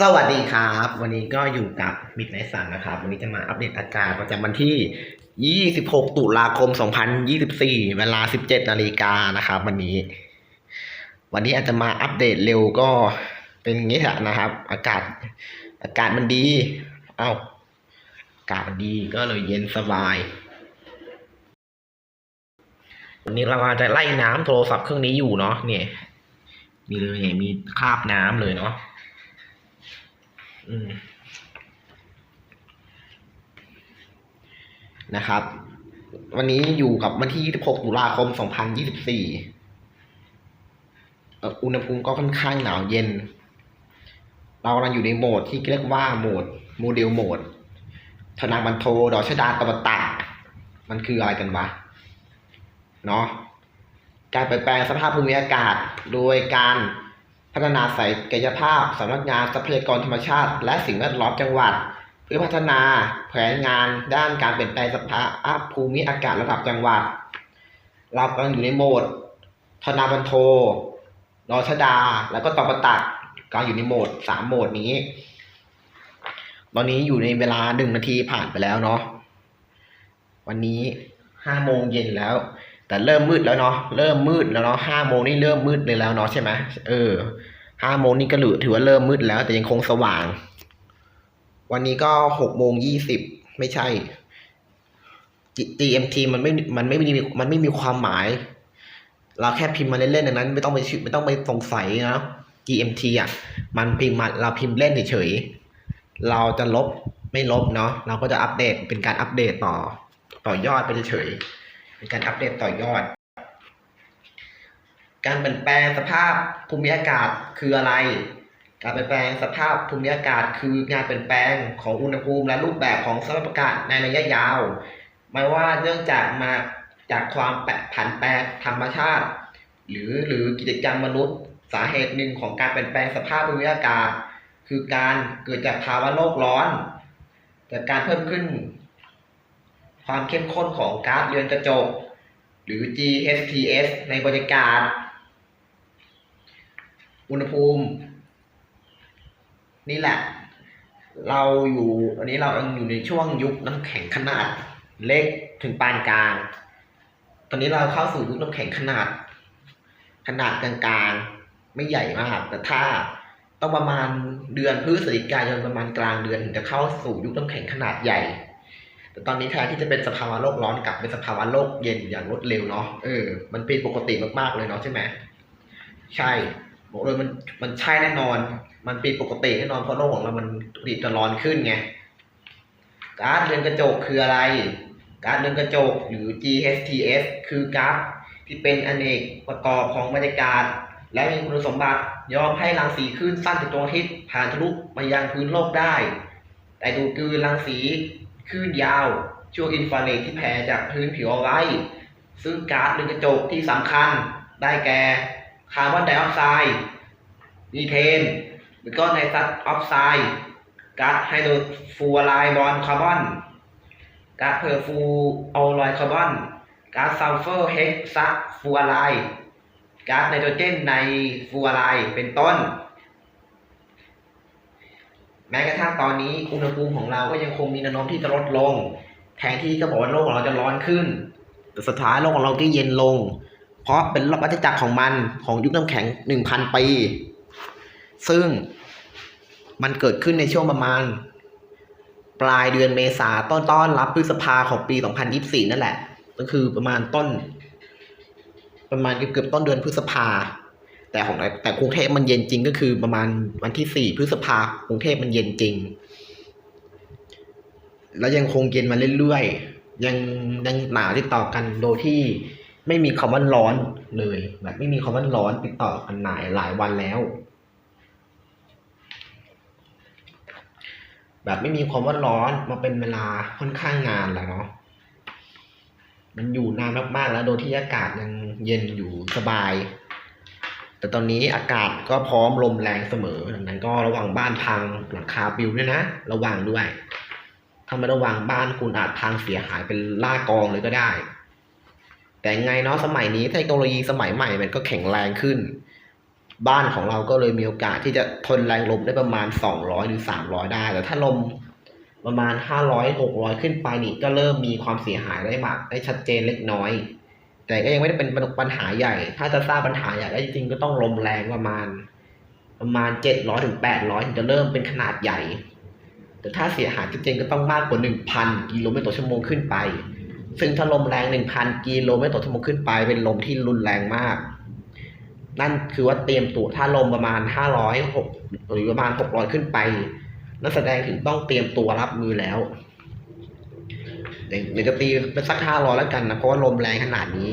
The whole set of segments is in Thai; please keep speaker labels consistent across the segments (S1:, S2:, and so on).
S1: สวัสดีครับ วันนี้ก็อยู่กับมิดไนสันนะครับ วันนี้จะมาอัปเดตอากาศประจำวันที่ 26 ตุลาคม 2024 เวลา 17 นาฬิกานะครับ วันนี้ วันนี้อาจจะมาอัปเดตเร็วก็เป็นงนี้แหละนะครับ อากาศอากาศมันดี เอ้าอากาศดีก็เลยเย็นสบาย วันนี้เราอาจจะไล่น้ำโทรศัพท์เครื่องนี้อยู่เนาะเนี่ย มีเลยเนี่ยมีคราบน้ำเลยเนาะ นะครับ วันนี้อยู่กับวันที่ 26 ตุลาคม 2024 อุณหภูมิก็ค่อนข้างหนาวเย็น เรากำลังอยู่ในโหมดที่เรียกว่าโหมดโมเดลโหมดธนาบันโทดอชดาตะวันตกมันคืออะไรกันวะ เนาะการเปลี่ยนแปลงสภาพภูมิอากาศโดยการ พัฒนาศักยภาพสำนักงานทรัพยากรธรรมชาติ และสิ่งแวดล้อมจังหวัด เพื่อพัฒนาแผนงานด้านการเปลี่ยนแปลงสภาพภูมิอากาศระดับจังหวัด เรากำลังอยู่ในโหมดธนาบันโทรอชดา แล้วก็ตอปตักกำลังอยู่ในโหมดสามโหมดนี้ ตอนนี้อยู่ในเวลาหนึ่งนาทีผ่านไปแล้วเนาะวันนี้ห้าโมงเย็นแล้ว แต่เริ่มมืดแล้วเนาะเริ่มมืดแล้วเนาะห้าโมงนี่เริ่มมืดเลยแล้วเนาะใช่ไหมเออห้าโมงนี่ก็ถือว่าเริ่มมืดแล้ว แต่ยังคงสว่าง วันนี้ก็หกโมงยี่สิบไม่ใช่ GMT มันไม่มันไม่มีมันไม่มีความหมาย เราแค่พิมพ์มาเล่นๆดังนั้น ไม่ต้องไปไม่ต้องไปสงสัยนะ GMT อะมันพิมพ์มาเราพิมพ์เล่นเฉยๆเราจะลบไม่ลบเนาะเราก็จะอัปเดตเป็นการอัปเดตต่อ ต่อยอดไปเฉยๆ เป็นการอัปเดตต่อยอด การเปลี่ยนแปลงสภาพภูมิอากาศคืออะไร การเปลี่ยนแปลงสภาพภูมิอากาศคืองานเปลี่ยนแปลงของอุณหภูมิและรูปแบบของสภาพอากาศในระยะยาว ไม่ว่าเนื่องจากมาจากความแปรผันแปรธรรมชาติ หรือหรือกิจกรรมมนุษย์ สาเหตุหนึ่งของการเปลี่ยนแปลงสภาพภูมิอากาศ คือการเกิดจากภาวะโลกร้อน จากการเพิ่มขึ้น ความเข้มข้นของก๊าซเรือนกระจก หรือ GHTS ในบรรยากาศ อุณหภูมิ นี่แหละ เราอยู่อันนี้เราอยู่ในช่วงยุคน้ำแข็งขนาด เล็กถึงปานกลาง ตอนนี้เราเข้าสู่ยุคน้ำแข็งขนาด ขนาดกลางๆ ไม่ใหญ่มาก แต่ถ้าต้องประมาณเดือนพฤศจิกายนประมาณกลางเดือนถึงจะเข้าสู่ยุคน้ำแข็งขนาดใหญ่ แต่ตอนนี้แทนที่จะเป็นสภาวะโลกร้อนกลับเป็นสภาวะโลกเย็นอย่างรวดเร็วเนาะเออมันเป็นปกติมากๆเลยเนาะใช่ไหมใช่บอกเลยมันมันใช่แน่นอน มันเป็นปกติแน่นอนเพราะโลกของเรามันดิจะร้อนขึ้นไงก๊าซเรือนกระจกคืออะไรก๊าซเรือนกระจกหรือ GHTS คือก๊าซที่เป็นอเนกประกอบของบรรยากาศ และมีคุณสมบัติยอมให้รังสีคลื่นสั้นจากดวงอาทิตย์ผ่านทะลุมายังพื้นโลกได้ แต่ดูดกลืนรังสี คลื่นยาวช่วงอินฟราเรดที่แผ่จากพื้นผิวเอาไว้ ซึ่งก๊าซเรือนกระจกที่สำคัญได้แก่คาร์บอนไดออกไซด์มีเทน หรือก็ไนตรัสออกไซด์ก๊าซไฮโดรฟูออไรด์บอนคาร์บอนก๊าซเพอร์ฟูออไรด์คาร์บอนก๊าซซัลเฟอร์เฮกซาฟูออไรด์ก๊าซไนโตรเจนในฟูออไรด์เป็นต้น แม้กระทั่งตอนนี้อุณหภูมิของเราก็ยังคงมีแนวโน้มที่จะลดลง แทนที่จะบอกว่าโลกของเราจะร้อนขึ้น แต่สุดท้ายโลกของเราก็เย็นลง เพราะเป็นวัฏจักรของมันของยุคน้ำแข็งหนึ่งพันปีซึ่งมันเกิดขึ้นในช่วงประมาณ ปลายเดือนเมษาต้นต้อนรับพฤษภาของปี 2024 นั่นแหละ ก็คือประมาณต้น ประมาณเกือบๆต้นเดือนพฤษภา แต่ของแต่กรุงเทพมันเย็นจริงก็คือประมาณวันที่4พฤษภากรุงเทพมันเย็นจริง แล้วยังคงเย็นมาเรื่อยๆยังยังหนาวติดต่อกันโดยที่ไม่มีคำว่าร้อนเลยแบบไม่มีคำว่าร้อนติดต่อกันหลายหลายวันแล้ว แบบไม่มีความว่าร้อนมาเป็นเวลาค่อนข้างนานแล้วเนาะมันอยู่นานมากๆแล้วโดยที่อากาศยังเย็นอยู่สบาย แต่ตอนนี้อากาศก็พร้อมลมแรงเสมอดังนั้นก็ระวังบ้านพังหลังคาปิวด้วยนะ ระวังด้วย ถ้าไม่ระวังบ้านคุณอาจพังเสียหายเป็นล่ากองเลยก็ได้ แต่ไงเนาะสมัยนี้เทคโนโลยีสมัยใหม่มันก็แข็งแรงขึ้น บ้านของเราก็เลยมีโอกาสที่จะทนแรงลมได้ประมาณสองร้อยหรือสามร้อยได้ แต่ถ้าลมประมาณห้าร้อยหกร้อยขึ้นไปนี่ก็เริ่มมีความเสียหายได้มากได้ชัดเจนเล็กน้อย แต่ก็ยังไม่ได้เป็นปัญหาใหญ่ ถ้าจะสร้างปัญหาใหญ่ได้จริงก็ต้องลมแรงประมาณ ประมาณเจ็ดร้อยถึงแปดร้อยถึงจะเริ่มเป็นขนาดใหญ่ แต่ถ้าเสียหายจริงก็ต้องมากกว่าหนึ่งพันกิโลเมตรต่อชั่วโมงขึ้นไป ซึ่งถ้าลมแรงหนึ่งพันกิโลเมตรต่อชั่วโมงขึ้นไป เป็นลมที่รุนแรงมาก นั่นคือว่าเตรียมตัวถ้าลมประมาณห้าร้อยหกหรือประมาณหกร้อยขึ้นไป นั่นแสดงถึงต้องเตรียมตัวรับมือแล้ว เดี๋ยวจะตีเป็นสักห้าร้อยแล้วกันนะเพราะว่าลมแรงขนาดนี้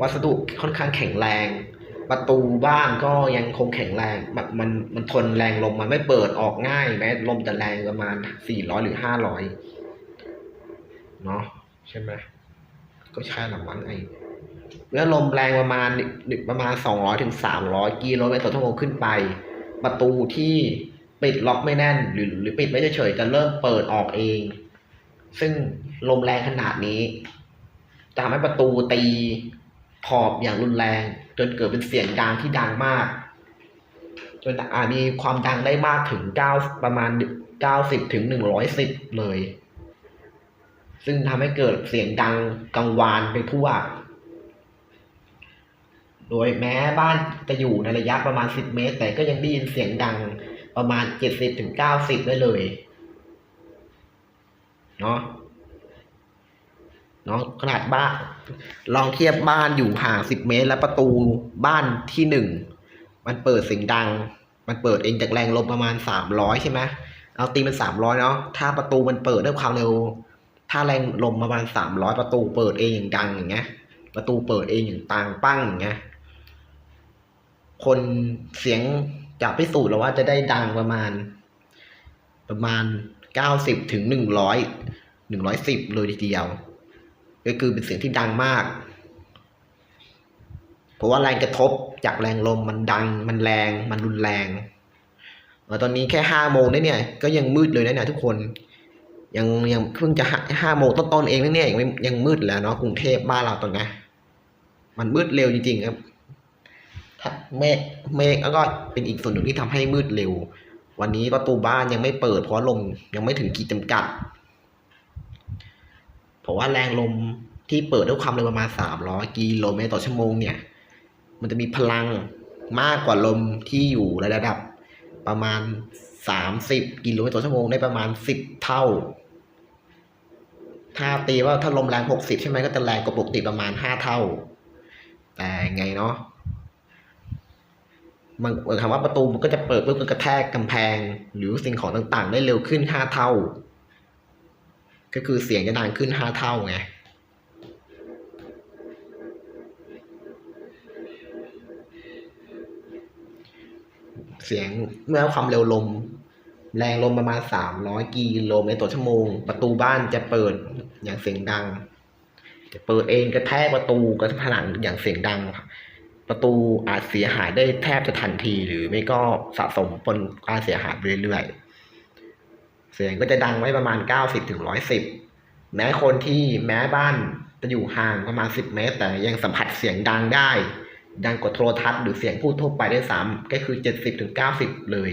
S1: วัสดุค่อนข้างแข็งแรง ประตูบ้านก็ยังคงแข็งแรงแบบมันมันทนแรงลมมันไม่เปิดออกง่ายแม้ลมจะแรงประมาณสี่ร้อยหรือห้าร้อยเนาะใช่ไหมก็ใช่หลังมันไอแล้วลมแรงประมาณหนึ่งประมาณสองร้อยถึงสามร้อยกิโลเมตรต่อชั่วโมงขึ้นไป ประตูที่ปิดล็อกไม่แน่น หรือหรือปิดไม่เฉยๆจะเริ่มเปิดออกเอง ซึ่งลมแรงขนาดนี้จะทำให้ประตูตีขอบอย่างรุนแรง จนเกิดเป็นเสียงดังที่ดังมาก จนอาจมีความดังได้มากถึงเก้าประมาณเก้าสิบถึงหนึ่งร้อยสิบเลย ซึ่งทำให้เกิดเสียงดังกังวานไปทั่ว โดยแม้บ้านจะอยู่ในระยะประมาณสิบเมตร แต่ก็ยังได้ยินเสียงดังประมาณเจ็ดสิบถึงเก้าสิบได้เลย เนาะเนาะขนาดบ้านลองเทียบบ้านอยู่ห่างสิบเมตร แล้วประตูบ้านที่หนึ่งมันเปิดเสียงดัง มันเปิดเองจากแรงลมประมาณสามร้อยใช่ไหมเอาตีเป็นสามร้อยเนาะถ้าประตูมันเปิดด้วยความเร็ว ถ้าแรงลมประมาณสามร้อยประตูเปิดเองอย่างดังอย่างเงี้ย ประตูเปิดเองอย่างตังปั้งอย่างเงี้ยคนเสียงจะพิสูจน์แล้วว่าจะได้ดังประมาณ ประมาณ เก้าสิบถึงหนึ่งร้อยหนึ่งร้อยสิบเลยทีเดียว ก็คือเป็นเสียงที่ดังมาก เพราะว่าแรงกระทบจากแรงลมมันดังมันแรงมันรุนแรงตอนนี้แค่ห้าโมงได้เนี่ยก็ยังมืดเลยนะเนี่ยทุกคนยังยังเพิ่งจะห้าโมงต้นๆเองนะเนี่ยยังยังมืดแล้วเนาะกรุงเทพบ้านเราตอนนี้มันมืดเร็วจริงๆครับเมฆเมฆแล้วก็เป็นอีกส่วนหนึ่งที่ทำให้มืดเร็ว วันนี้ประตูบ้านยังไม่เปิด เพราะลมยังไม่ถึงขีดจำกัด เพราะว่าแรงลมที่เปิดด้วยความเร็วประมาณ 300 กิโลเมตรต่อชั่วโมงเนี่ย มันจะมีพลังมากกว่าลมที่อยู่ในระดับประมาณ 30 กิโลเมตรต่อชั่วโมงได้ประมาณ 10 เท่า ถ้าตีว่าถ้าลมแรง 60 ใช่ไหมก็จะแรงกว่าปกติประมาณ 5 เท่า แต่ไงเนาะ มันคำว่าประตูมันก็จะเปิดเพื่อกระแทกกำแพง หรือสิ่งของต่างๆ ได้เร็วขึ้น5เท่า ก็คือเสียงจะดังขึ้นห้าเท่าไงเสียงเมื่อความเร็วลม แรงลมประมาณสามร้อยกิโลเมตรต่อชั่วโมง ประตูบ้านจะเปิดอย่างเสียงดัง จะเปิดเองกระแทกประตูกระผนังอย่างเสียงดัง ประตูอาจเสียหายได้แทบจะทันที หรือไม่ก็สะสมปนการเสียหายไปเรื่อยๆ เสียงก็จะดังไว้ประมาณเก้าสิบถึงร้อยสิบแม้คนที่แม้บ้านจะอยู่ห่างประมาณสิบเมตร แต่ยังสัมผัสเสียงดังได้ ดังกว่าโทรทัศน์หรือเสียงพูดทั่วไปได้ซ้ำก็คือเจ็ดสิบถึงเก้าสิบเลย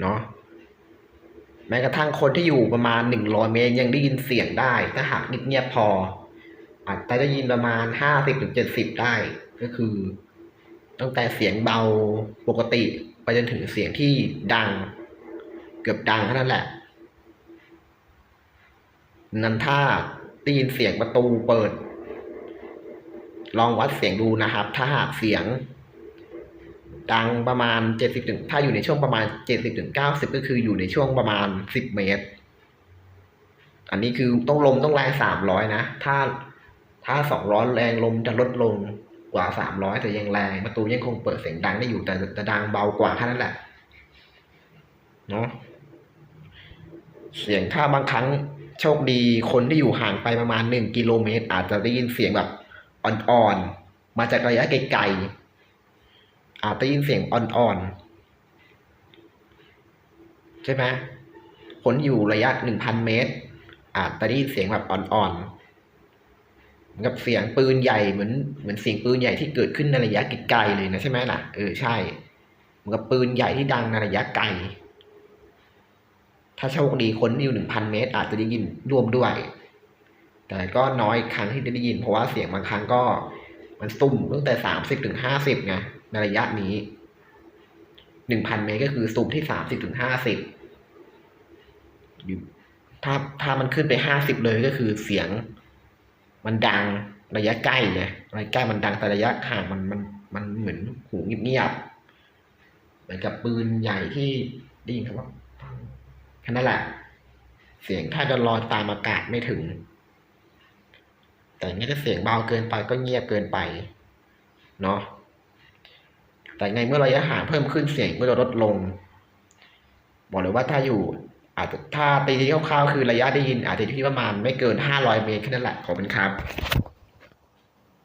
S1: เนาะแม้กระทั่งคนที่อยู่ประมาณหนึ่งร้อยเมตรยังได้ยินเสียงได้ ถ้าหากเงียบๆพอ อาจจะได้ยินประมาณห้าสิบถึงเจ็ดสิบได้ ก็คือ ตั้งแต่เสียงเบาปกติไปจนถึงเสียงที่ดัง เกือบดังเท่านั้นแหละ นั้นถ้าได้ยินเสียงประตูเปิด ลองวัดเสียงดูนะครับ ถ้าหากเสียง ดังประมาณเจ็ดสิบถึงถ้าอยู่ในช่วงประมาณเจ็ดสิบถึงเก้าสิบก็คืออยู่ในช่วงประมาณสิบเมตร อันนี้คือต้องลมต้องแรงสามร้อยนะ ถ้า ถ้าสองร้อยแรงลมจะลดลงกว่าสามร้อยแต่ยังแรงประตูยังคงเปิดเสียงดังได้อยู่แต่จะดังเบากว่าแค่นั้นแหละเนาะเสียงถ้าบางครั้งโชคดีคนที่อยู่ห่างไปประมาณหนึ่งกิโลเมตร อาจจะได้ยินเสียงแบบอ่อนๆมาจากระยะไกลๆอาจจะได้ยินเสียงอ่อนๆใช่ไหมคนอยู่ระยะหนึ่งพันเมตร อาจจะได้ยินเสียงแบบอ่อนเหมือน กับเสียงปืนใหญ่เหมือนเหมือนเสียงปืนใหญ่ที่เกิดขึ้นในระยะไกลๆเลยนะใช่ไหมล่ะเออใช่เหมือนกับปืนใหญ่ที่ดังในระยะไกล ถ้าโชคดีคนที่อยู่หนึ่งพันเมตร อาจจะได้ยินร่วมด้วย แต่ก็น้อยครั้งที่จะได้ยิน เพราะว่าเสียงบางครั้งก็ มันซุ่มตั้งแต่สามสิบถึงห้าสิบไงในระยะนี้หนึ่งพันเมตรก็คือซุ่มที่สามสิบถึงห้าสิบถ้าถ้ามันขึ้นไปห้าสิบเลยก็คือเสียง มันดังระยะใกล้ไงระยะใกล้มันดังแต่ระยะห่างมันมันมันเหมือนหูเงียบๆเหมือนกับปืนใหญ่ที่ได้ยินคำว่าแค่นั้นแหละ เสียงถ้าจะลอยตามอากาศไม่ถึง แต่นี่ถ้าเสียงเบาเกินไปก็เงียบเกินไปเนาะแต่ไงเมื่อระยะห่างเพิ่มขึ้นเสียงก็จะลดลง บอกเลยว่าถ้าอยู่ อาจจะถ้าตีคร่าวๆคือระยะได้ยิน อาจจะอยู่ที่ประมาณไม่เกินห้าร้อยเมตรแค่นั้นแหละขอบคุณครับ